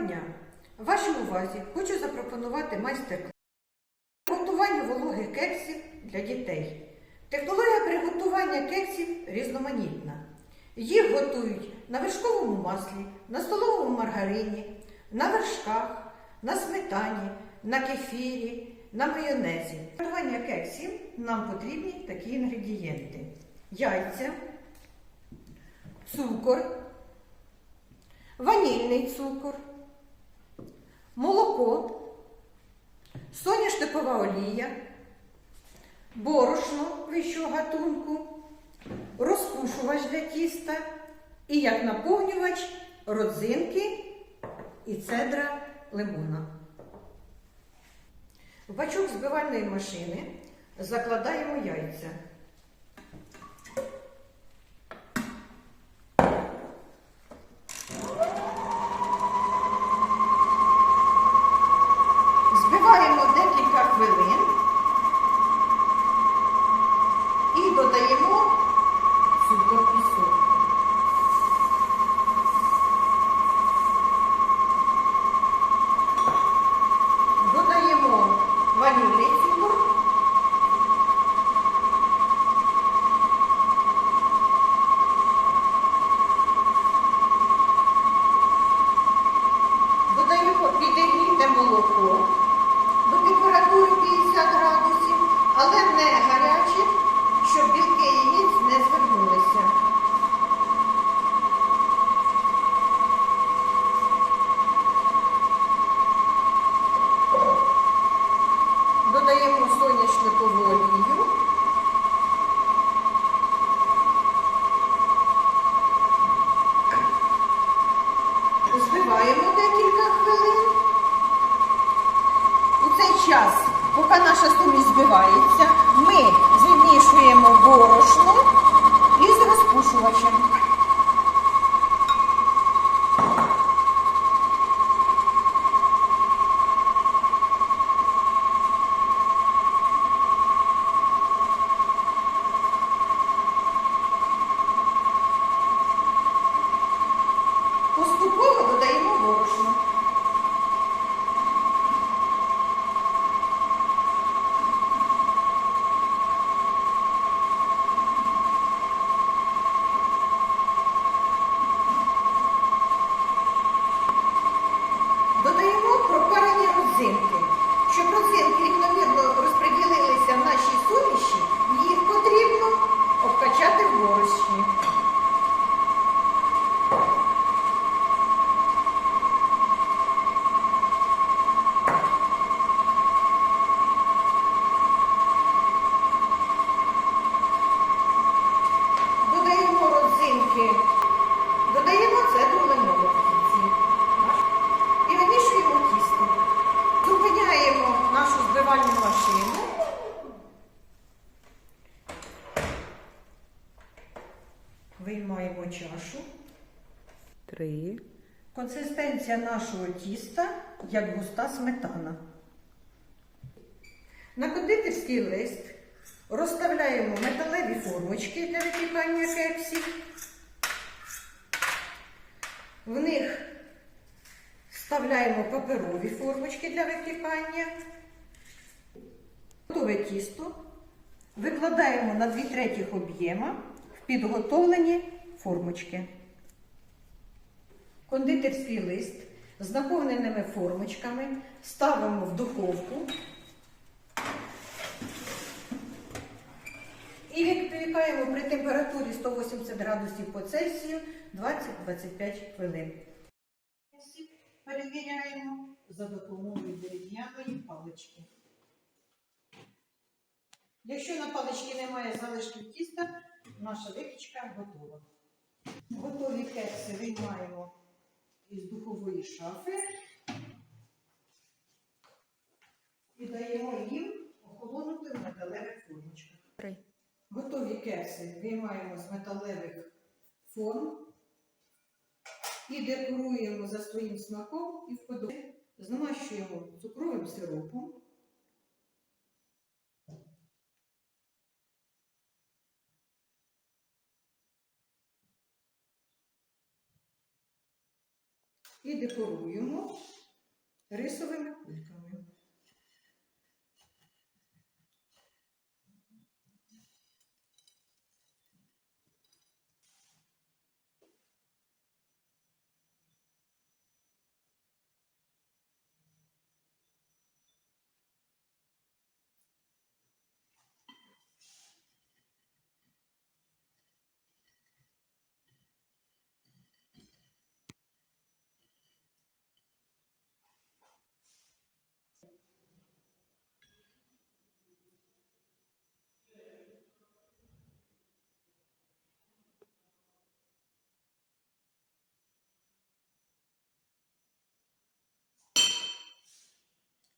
дня! Вашій увазі хочу запропонувати майстер-клас приготування вологих кексів для дітей. Технологія приготування кексів різноманітна. Їх готують на вершковому маслі, на столовому маргарині, на вершках, на сметані, на кефірі, на майонезі. Для приготування кексів нам потрібні такі інгредієнти: яйця, цукор, ванільний цукор, молоко, соняшникова олія, борошно вищого гатунку, розпушувач для тіста і як наповнювач родзинки і цедра лимона. В бачок збивальної машини закладаємо яйця. Цей час, поки наша суміш збивається, ми змішуємо борошно із розпушувачем. Ocean. Виймаємо чашу. Три. Консистенція нашого тіста як густа сметана. На кондитерський лист розставляємо металеві формочки для випікання кексів. В них вставляємо паперові формочки для випікання. Готове тісто викладаємо на 2 третіх об'єма підготовлені формочки. Кондитерський лист з наповненими формочками ставимо в духовку і випікаємо при температурі 180 градусів по Цельсію 20-25 хвилин. Перевіряємо за допомогою дерев'яної палички. Якщо на паличці немає залишків тіста, наша випічка готова. Готові кекси виймаємо із духової шафи і даємо їм охолонути в металевих формочках. Готові кекси виймаємо з металевих форм і декоруємо за своїм смаком і вподобає. Змащуємо цукровим сиропом. І декоруємо рисовими кульками.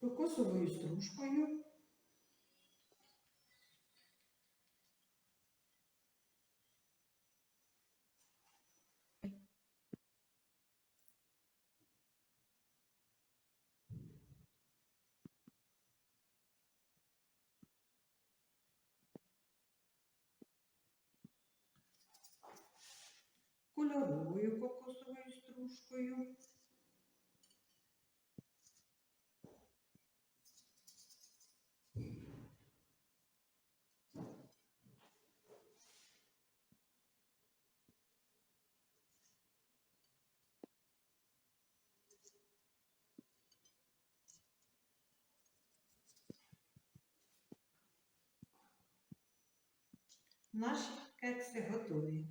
Кокосовою стружкою кольоровою кокосовою стружкою. Наші кекси готові.